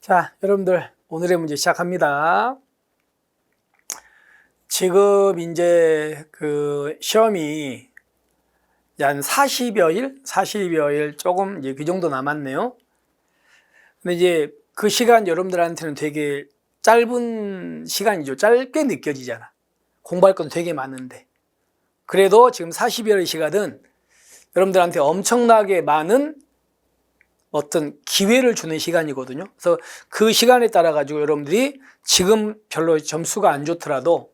자, 여러분들 오늘의 문제 시작합니다. 지금 이제 그 시험이 한 40여일, 40여일 조금 이제 그 정도 남았네요. 근데 이제 그 시간 여러분들한테는 되게 짧은 시간이죠. 짧게 느껴지잖아. 공부할 건 되게 많은데. 그래도 지금 40여일 시간은 여러분들한테 엄청나게 많은 어떤 기회를 주는 시간이거든요. 그래서 그 시간에 따라 가지고 여러분들이 지금 별로 점수가 안 좋더라도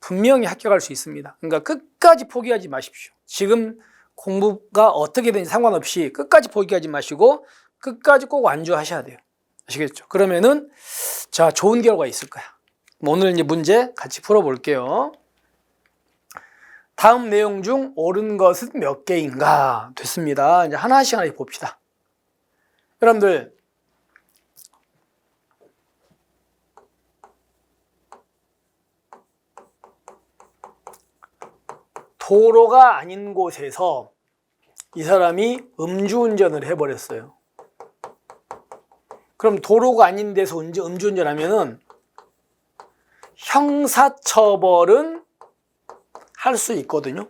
분명히 합격할 수 있습니다. 그러니까 끝까지 포기하지 마십시오. 지금 공부가 어떻게 되는지 상관없이 끝까지 포기하지 마시고 끝까지 꼭 완주하셔야 돼요. 아시겠죠? 그러면은 자 좋은 결과 있을 거야. 오늘 이제 문제 같이 풀어볼게요. 다음 내용 중 옳은 것은 몇 개인가? 됐습니다. 이제 하나씩 하나씩 봅시다. 여러분들 도로가 아닌 곳에서 이 사람이 음주운전을 해버렸어요. 그럼 도로가 아닌 데서 음주- 음주운전 하면은 형사처벌은 할 수 있거든요.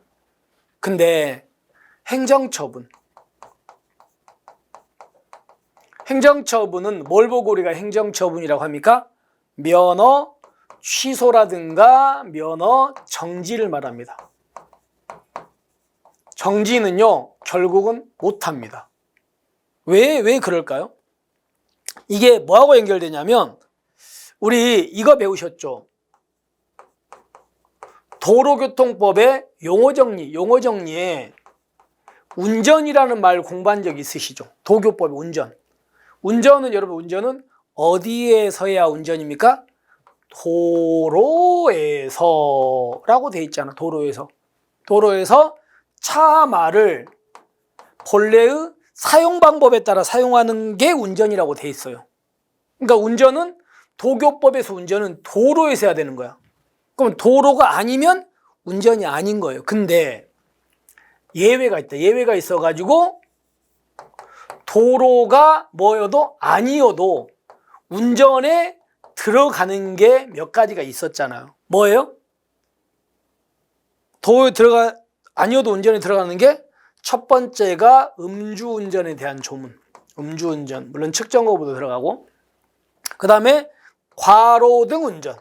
근데 행정처분 행정처분은 뭘 보고 우리가 행정처분이라고 합니까? 면허 취소라든가 면허 정지를 말합니다. 정지는요, 결국은 못합니다. 왜, 왜 그럴까요? 이게 뭐하고 연결되냐면, 우리 이거 배우셨죠? 도로교통법의 용어정리, 용어정리에 운전이라는 말 공부한 적 있으시죠? 도교법 운전. 운전은 여러분 운전은 어디에서 해야 운전입니까? 도로에서라고 돼 있잖아. 도로에서. 도로에서 차 말을 본래의 사용 방법에 따라 사용하는 게 운전이라고 돼 있어요. 그러니까 운전은 도교법에서 운전은 도로에서 해야 되는 거야. 그럼 도로가 아니면 운전이 아닌 거예요. 근데 예외가 있다. 예외가 있어 가지고 도로가 뭐여도 아니어도 운전에 들어가는 게 몇 가지가 있었잖아요. 뭐예요? 도로에 들어가 아니어도 운전에 들어가는 게 첫 번째가 음주운전에 대한 조문. 음주운전. 물론 측정거부도 들어가고. 그 다음에 과로 등 운전.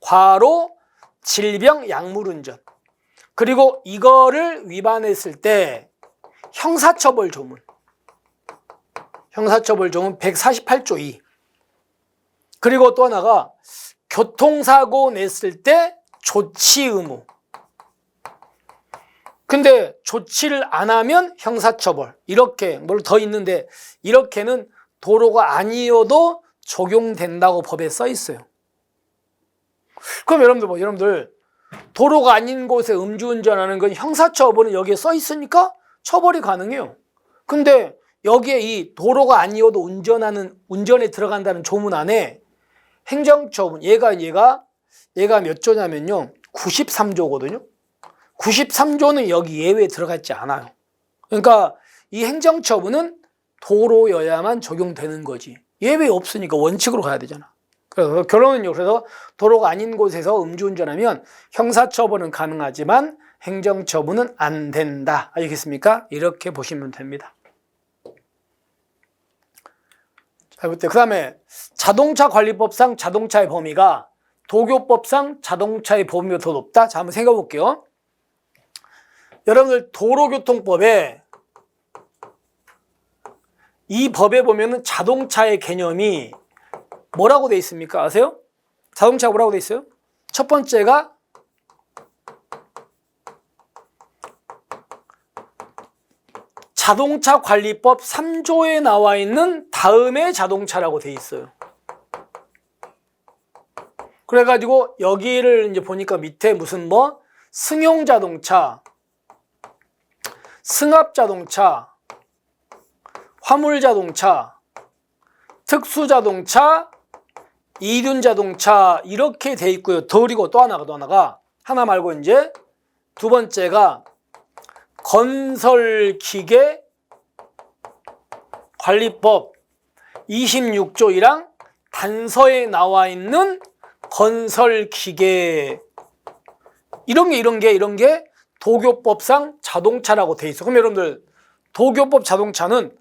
과로, 질병, 약물운전. 그리고 이거를 위반했을 때 형사처벌 조문. 형사처벌 조문 148조 2. 그리고 또 하나가 교통사고 냈을 때 조치 의무. 근데 조치를 안 하면 형사처벌. 이렇게 뭘 더 있는데 이렇게는 도로가 아니어도 적용된다고 법에 써 있어요. 그럼 여러분들 뭐 여러분들 도로가 아닌 곳에 음주운전하는 건 형사처벌은 여기에 써 있으니까 처벌이 가능해요. 근데 여기에 이 도로가 아니어도 운전하는 운전에 들어간다는 조문 안에 행정처분 얘가 얘가 얘가 몇 조냐면요 93조거든요. 93조는 여기 예외에 들어갔지 않아요. 그러니까 이 행정처분은 도로여야만 적용되는 거지. 예외 없으니까 원칙으로 가야 되잖아. 그래서 결론은요. 그래서 도로가 아닌 곳에서 음주운전하면 형사처벌은 가능하지만 행정처분은 안 된다. 알겠습니까? 이렇게 보시면 됩니다. 자, 그 다음에 자동차 관리법상 자동차의 범위가 도교법상 자동차의 범위가 더 높다. 자, 한번 생각해 볼게요. 여러분들 도로교통법에 이 법에 보면은 자동차의 개념이 뭐라고 돼 있습니까? 아세요? 자동차가 뭐라고 돼 있어요? 첫 번째가 자동차 관리법 3조에 나와 있는 다음에 자동차라고 돼 있어요. 그래가지고 여기를 이제 보니까 밑에 무슨 뭐 승용 자동차, 승합 자동차, 화물 자동차, 특수 자동차, 이륜 자동차 이렇게 돼 있고요. 더 그리고 또 하나가 또 하나가 하나 말고 이제 두 번째가 건설기계 관리법 26조이랑 단서에 나와 있는 건설 기계 이런 게 이런 게 이런 게 도교법상 자동차라고 돼 있어. 그럼 여러분들 도교법 자동차는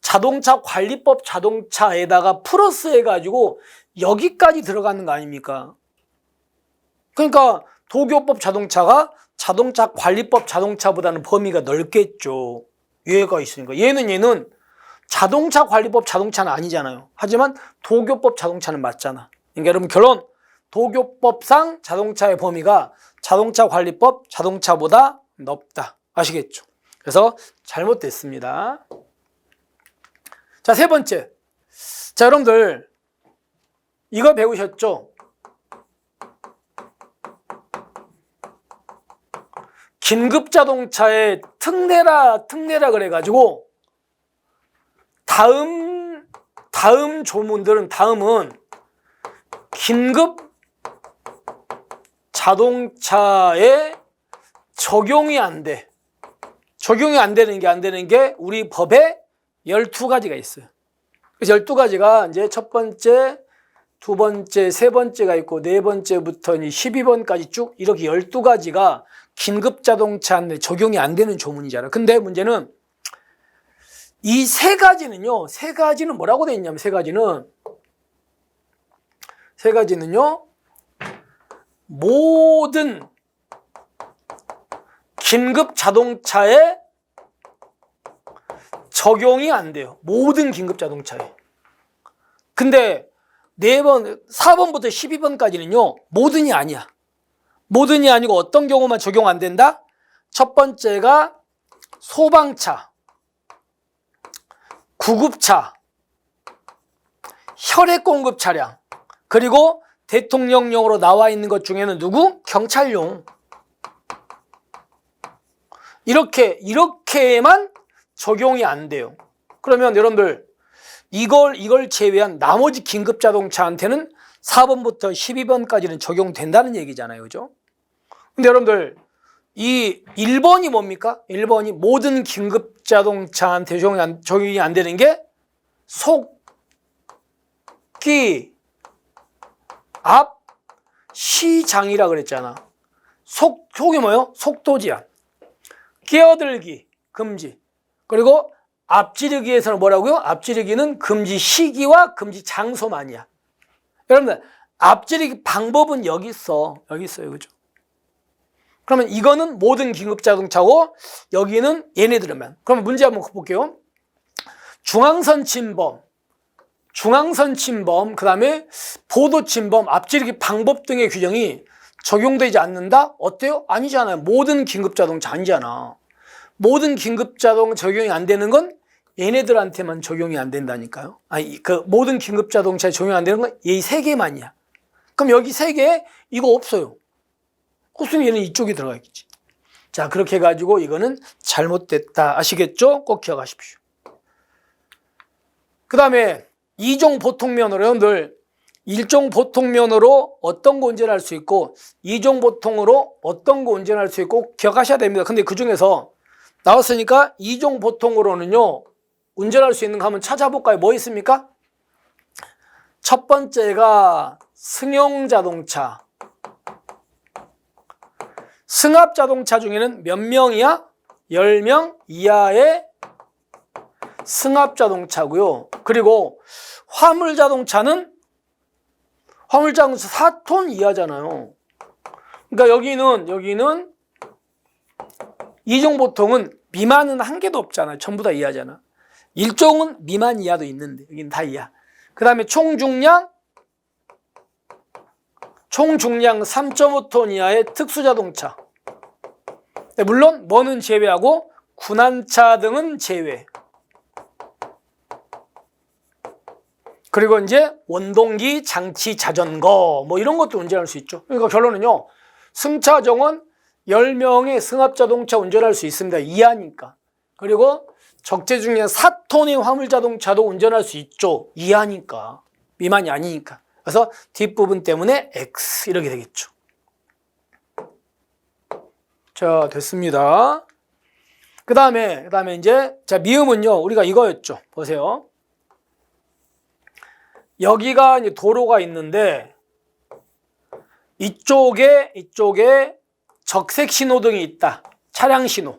자동차 관리법 자동차에다가 플러스 해가지고 여기까지 들어가는 거 아닙니까? 그러니까 도교법 자동차가 자동차 관리법 자동차보다는 범위가 넓겠죠. 얘가 있으니까. 얘는 얘는 자동차 관리법 자동차는 아니잖아요. 하지만 도교법 자동차는 맞잖아. 그러니까 여러분 결론 도교법상 자동차의 범위가 자동차 관리법 자동차보다 넓다. 아시겠죠? 그래서 잘못됐습니다. 자, 세 번째. 자, 여러분들 이거 배우셨죠? 긴급 자동차의 특례라 특례라 그래가지고 다음 다음 조문들은 다음은 긴급 자동차에 적용이 안 돼. 적용이 안 되는 게 안 되는 게 우리 법에 12가지가 있어요. 그래서 12가지가 이제 첫 번째, 두 번째, 세 번째가 있고 네 번째부터 12번까지 쭉 이렇게 12가지가 긴급 자동차한테 적용이 안 되는 조문이잖아요. 근데 문제는 이 세 가지는요, 세 가지는 뭐라고 돼 있냐면 세 가지는 세 가지는요, 모든 긴급 자동차에 적용이 안 돼요. 모든 긴급 자동차에. 근데 네 번, 4번부터 12번까지는요, 모든이 아니야. 모든이 아니고 어떤 경우만 적용 안 된다? 첫 번째가 소방차, 구급차, 혈액 공급 차량, 그리고 대통령령으로 나와 있는 것 중에는 누구? 경찰용. 이렇게, 이렇게만 적용이 안 돼요. 그러면 여러분들, 이걸, 이걸 제외한 나머지 긴급 자동차한테는 4번부터 12번까지는 적용된다는 얘기잖아요. 그죠? 근데 여러분들, 이 1번이 뭡니까? 1번이 모든 긴급 자동차한테 적용이 안, 적용이 안 되는 게 속기, 앞, 시장이라 그랬잖아. 속, 속이 뭐요? 속도 제한. 끼어들기, 금지. 그리고 앞지르기에서는 뭐라고요? 앞지르기는 금지 시기와 금지 장소만이야. 여러분들, 앞지르기 방법은 여기 있어. 여기 있어요. 그죠? 그러면 이거는 모든 긴급 자동차고 여기는 얘네들만. 그럼 문제 한번 볼게요. 중앙선 침범, 중앙선 침범, 그 다음에 보도 침범, 앞지르기 방법 등의 규정이 적용되지 않는다? 어때요? 아니잖아요. 모든 긴급 자동차 아니잖아. 모든 긴급 자동 적용이 안 되는 건 얘네들한테만 적용이 안 된다니까요. 아니, 그 모든 긴급 자동차에 적용 안 되는 건 이 세 개만이야. 그럼 여기 세 개, 이거 없어요. 없으면 얘는 이쪽에 들어가 있겠지. 자, 그렇게 해가지고 이거는 잘못됐다. 아시겠죠? 꼭 기억하십시오. 그 다음에 이종 보통면허로 여러분들 일종 보통면허로 어떤 거 운전할 수 있고 이종 보통으로 어떤 거 운전할 수 있고 기억하셔야 됩니다. 근데 그 중에서 나왔으니까 이종 보통으로는요 운전할 수 있는 거 한번 찾아볼까요? 뭐 있습니까? 첫 번째가 승용 자동차. 승합 자동차 중에는 몇 명이야? 10명 이하의 승합 자동차고요. 그리고 화물 자동차는 화물 자동차 4톤 이하잖아요. 그러니까 여기는 여기는 이종 보통은 미만은 한 개도 없잖아요. 전부 다 이하잖아. 일종은 미만 이하도 있는데 여기는 다 이하. 그 다음에 총 중량 총 중량 3.5톤 이하의 특수 자동차. 네, 물론 뭐는 제외하고 군안차 등은 제외. 그리고 이제 원동기, 장치, 자전거 뭐 이런 것도 운전할 수 있죠. 그러니까 결론은요. 승차 정원 10명의 승합 자동차 운전할 수 있습니다. 이하니까. 그리고 적재 중량 4톤의 화물 자동차도 운전할 수 있죠. 이하니까. 미만이 아니니까. 그래서 뒷부분 때문에 X 이렇게 되겠죠. 자, 됐습니다. 그 다음에, 그 다음에 이제, 자, 미음은요, 우리가 이거였죠. 보세요. 여기가 이제 도로가 있는데 이쪽에 이쪽에 적색 신호등이 있다. 차량 신호.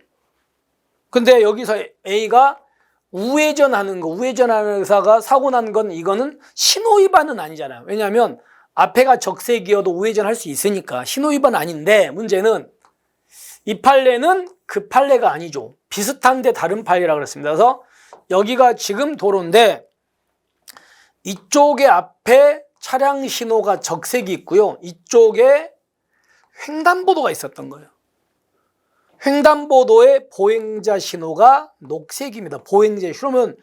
근데 여기서 A가 우회전하는 거, 우회전하는 의사가 사고 난 건 이거는 신호 위반은 아니잖아요. 왜냐하면 앞에가 적색이어도 우회전할 수 있으니까 신호 위반 아닌데 문제는 이 판례는 그 판례가 아니죠. 비슷한데 다른 판례라 그랬습니다. 그래서 여기가 지금 도로인데 이쪽에 앞에 차량 신호가 적색이 있고요. 이쪽에 횡단보도가 있었던 거예요. 횡단보도에 보행자 신호가 녹색입니다. 보행자. 그러면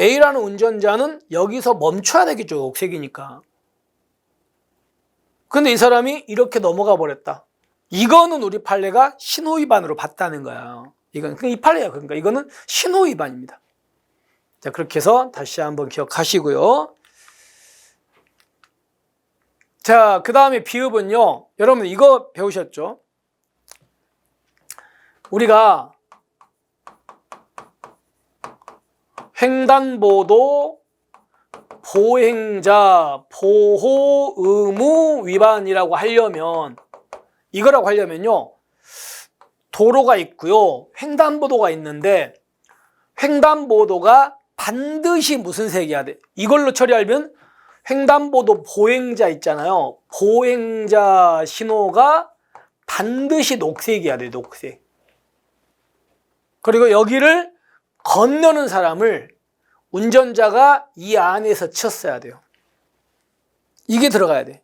A라는 운전자는 여기서 멈춰야 되겠죠. 녹색이니까. 근데 이 사람이 이렇게 넘어가 버렸다. 이거는 우리 판례가 신호 위반으로 봤다는 거야. 이건 이 판례야. 그러니까 이거는 신호 위반입니다. 자, 그렇게 해서 다시 한번 기억하시고요. 자, 그 다음에 비읍은요. 여러분 이거 배우셨죠? 우리가 횡단보도 보행자 보호 의무 위반이라고 하려면 이거라고 하려면요. 도로가 있고요. 횡단보도가 있는데 횡단보도가 반드시 무슨 색이야 돼? 이걸로 처리하면 횡단보도 보행자 있잖아요. 보행자 신호가 반드시 녹색이어야 돼, 녹색. 그리고 여기를 건너는 사람을 운전자가 이 안에서 쳤어야 돼요. 이게 들어가야 돼.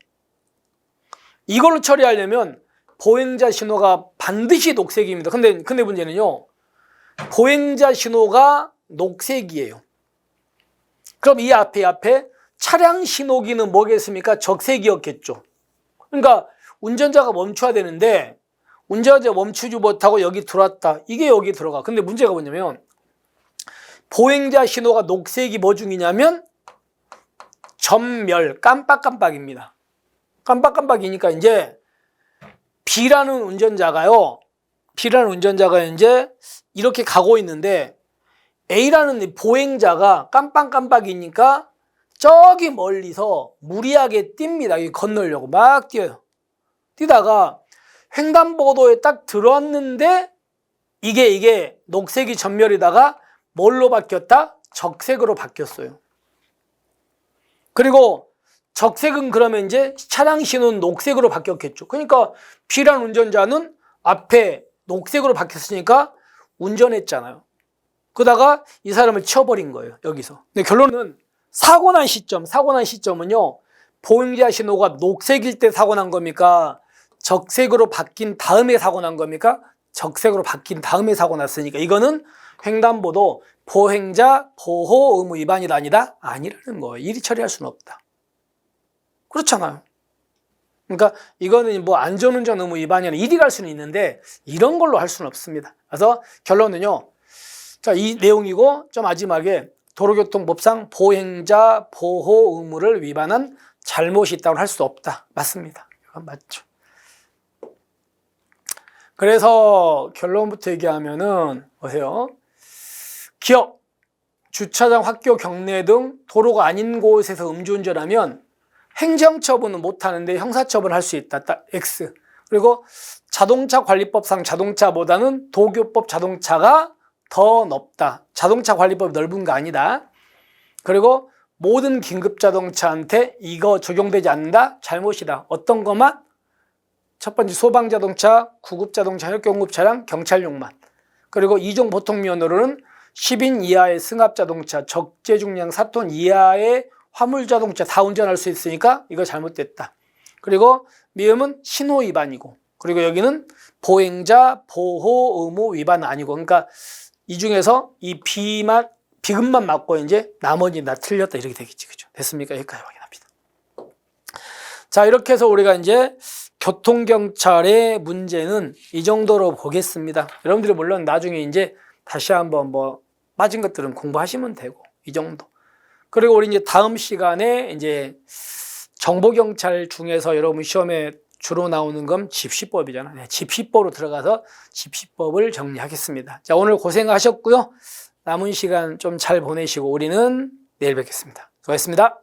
이걸로 처리하려면 보행자 신호가 반드시 녹색입니다. 근데, 근데 문제는요, 보행자 신호가 녹색이에요. 그럼 이 앞에, 이 앞에 차량 신호기는 뭐겠습니까? 적색이었겠죠. 그러니까 운전자가 멈춰야 되는데 운전자 멈추지 못하고 여기 들어왔다. 이게 여기 들어가. 근데 문제가 뭐냐면 보행자 신호가 녹색이 뭐 중이냐면 전멸 깜빡깜빡입니다. 깜빡깜빡이니까 이제 B라는 운전자가요. B라는 운전자가 이제 이렇게 가고 있는데 A라는 보행자가 깜빡깜빡이니까 저기 멀리서 무리하게 뜁니다. 이 건너려고 막 뛰어요. 뛰다가 횡단보도에 딱 들어왔는데 이게 이게 녹색이 전멸이다가 뭘로 바뀌었다? 적색으로 바뀌었어요. 그리고 적색은 그러면 이제 차량 신호는 녹색으로 바뀌었겠죠. 그러니까 B란 운전자는 앞에 녹색으로 바뀌었으니까 운전했잖아요. 그러다가 이 사람을 치워버린 거예요. 여기서. 근데 결론은 사고 난 시점, 사고 난 시점은요. 보행자 신호가 녹색일 때 사고 난 겁니까? 적색으로 바뀐 다음에 사고 난 겁니까? 적색으로 바뀐 다음에 사고 났으니까 이거는 횡단보도 보행자 보호 의무 위반이 아니다? 아니라는 거예요. 이리 처리할 수는 없다. 그렇잖아요. 그러니까 이거는 뭐 안전운전 의무 위반이 아니라 이리 갈 수는 있는데 이런 걸로 할 수는 없습니다. 그래서 결론은요. 자, 이 내용이고 좀 마지막에 도로교통법상 보행자 보호 의무를 위반한 잘못이 있다고 할 수 없다. 맞습니다. 이건 맞죠. 그래서 결론부터 얘기하면은 보세요. 기업, 주차장, 학교, 경내 등 도로가 아닌 곳에서 음주운전하면 행정처분은 못하는데 형사처분을 할수 있다. 딱 X. 그리고 자동차 관리법상 자동차보다는 도교법 자동차가 더 높다. 자동차 관리법이 넓은 거 아니다. 그리고 모든 긴급 자동차한테 이거 적용되지 않는다. 잘못이다. 어떤 것만? 첫 번째 소방 자동차, 구급 자동차, 혈경급 차량, 경찰용만. 그리고 이종 보통 면허로는 10인 이하의 승합 자동차, 적재 중량 4톤 이하의 화물 자동차 다 운전할 수 있으니까 이거 잘못됐다. 그리고 미음은 신호 위반이고, 그리고 여기는 보행자 보호 의무 위반 아니고, 그러니까 이 중에서 이 B만 비급만 맞고 이제 나머지 다 틀렸다 이렇게 되겠지, 그죠? 됐습니까? 여기까지 확인합니다. 자, 이렇게 해서 우리가 이제 교통경찰의 문제는 이 정도로 보겠습니다. 여러분들이 물론 나중에 이제 다시 한번 뭐 빠진 것들은 공부하시면 되고 이 정도. 그리고 우리 이제 다음 시간에 이제 정보경찰 중에서 여러분 시험에 주로 나오는 건 집시법이잖아요. 네, 집시법으로 들어가서 집시법을 정리하겠습니다. 자, 오늘 고생하셨고요. 남은 시간 좀 잘 보내시고 우리는 내일 뵙겠습니다. 수고하셨습니다.